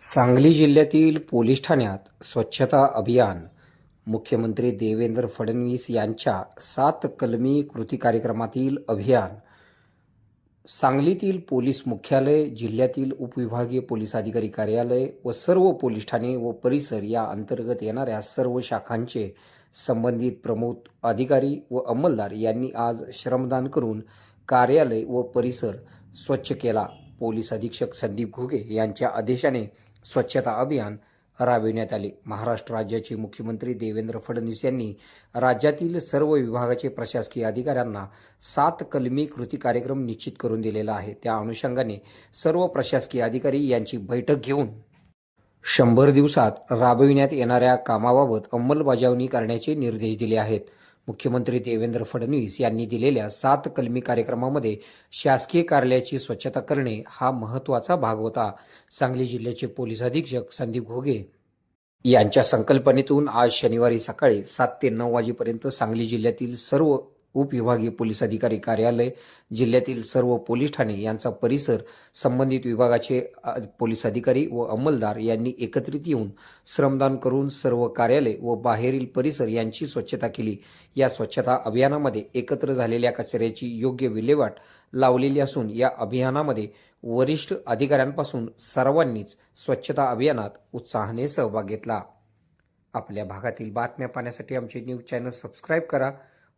सांगली जिल्ह्यातील पोलीस ठाण्यात स्वच्छता अभियान. मुख्यमंत्री देवेंद्र फडणवीस यांच्या सात कलमी कृती कार्यक्रमातील अभियान. सांगलीतील पोलीस मुख्यालय जिल्ह्यातील उपविभागीय पोलीस अधिकारी कार्यालय व सर्व पोलीस ठाणे व परिसर या अंतर्गत येणाऱ्या सर्व शाखांचे संबंधित प्रमुख अधिकारी व अंमलदार यांनी आज श्रमदान करून कार्यालय व परिसर स्वच्छ केला. पोलीस अधीक्षक संदीप घुगे यांच्या आदेशाने स्वच्छता अभियान राबविण्यात आले. महाराष्ट्र राज्याचे मुख्यमंत्री देवेंद्र फडणवीस यांनी राज्यातील सर्व विभागाचे प्रशासकीय अधिकाऱ्यांना सात कलमी कृती कार्यक्रम निश्चित करून दिलेला आहे. त्या अनुषंगाने सर्व प्रशासकीय अधिकारी यांची बैठक घेऊन शंभर दिवसात राबविण्यात येणाऱ्या कामाबाबत अंमलबजावणी करण्याचे निर्देश दिले आहेत. मुख्यमंत्री देवेंद्र फडणवीस यांनी दिलेल्या सात कलमी कार्यक्रमामध्ये शासकीय कार्यालयाची स्वच्छता करणे हा महत्त्वाचा भाग होता. सांगली जिल्ह्याचे पोलीस अधीक्षक संदीप घोगे यांच्या संकल्पनेतून आज शनिवारी सकाळी सात ते नऊ वाजेपर्यंत सांगली जिल्ह्यातील सर्व उपविभागीय पोलीस अधिकारी कार्यालय जिल्ह्यातील सर्व पोलीस ठाणे यांचा परिसर संबंधित विभागाचे पोलीस अधिकारी व अंमलदार यांनी एकत्रित येऊन श्रमदान करून सर्व कार्यालय व बाहेरील परिसर यांची स्वच्छता केली. या स्वच्छता अभियानामध्ये एकत्र झालेल्या कचऱ्याची योग्य विल्हेवाट लावलेली असून या अभियानामध्ये वरिष्ठ अधिकाऱ्यांपासून सर्वांनीच स्वच्छता अभियानात उत्साहाने सहभाग घेतला. आपल्या भागातील बातम्या पाहण्यासाठी आमचे न्यूज चॅनल सबस्क्राईब करा.